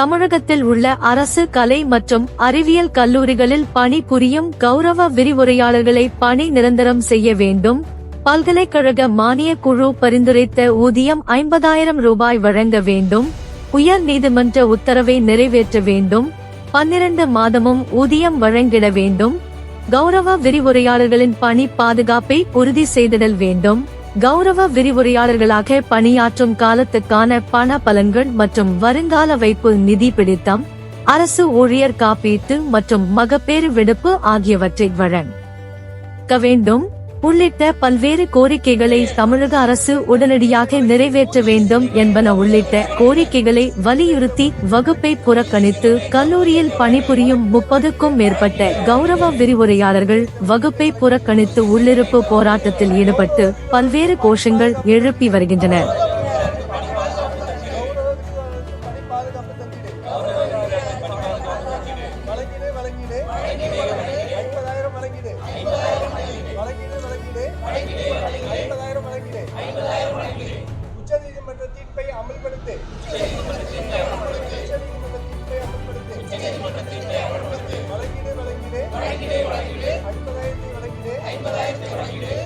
தமிழகத்தில் உள்ள அரசு கலை மற்றும் அறிவியல் கல்லூரிகளில் பணிபுரியும் கௌரவ விரிவுரையாளர்களை பணி நிரந்தரம் செய்ய வேண்டும். பல்கலைக்கழக மானியக் குழு பரிந்துரைத்த ஊதியம் ஐம்பதாயிரம் ரூபாய் வழங்க வேண்டும். உயர் நீதிமன்ற உத்தரவை நிறைவேற்ற வேண்டும். பன்னிரண்டு மாதமும் ஊதியம் வழங்கிட வேண்டும். கௌரவ விரிவுரையாளர்களின் பணி பாதுகாப்பை உறுதி செய்திடல் வேண்டும். கௌரவ விரிவுரையாளர்களாக பணியாற்றும் காலத்துக்கான பண பலன்கள் மற்றும் வருங்கால வைப்பு நிதி பிடித்தம் அரசு ஊழியர் காப்பீட்டு மற்றும் மகப்பேறு விடுப்பு ஆகியவற்றை வழங்க வேண்டும். உள்ளிட்ட பல்வேறு கோரிக்கைகளை தமிழக அரசு உடனடியாக நிறைவேற்ற வேண்டும் என்பன உள்ளிட்ட கோரிக்கைகளை வலியுறுத்தி வகுப்பை புறக்கணித்து கல்லூரியில் பணிபுரியும் முப்பதுக்கும் மேற்பட்ட கௌரவ விரிவுரையாளர்கள் வகுப்பை புறக்கணித்து உள்ளிருப்பு போராட்டத்தில் ஈடுபட்டு பல்வேறு கோஷங்கள் எழுப்பி வருகின்றனர். வழங்கினே வழங்கினே. அமல்படுத்து வழங்கிடு வழங்கிடு ஐம்பதாயிரத்தை வழங்கிடு ஐம்பதாயிரத்தை வழங்கிடு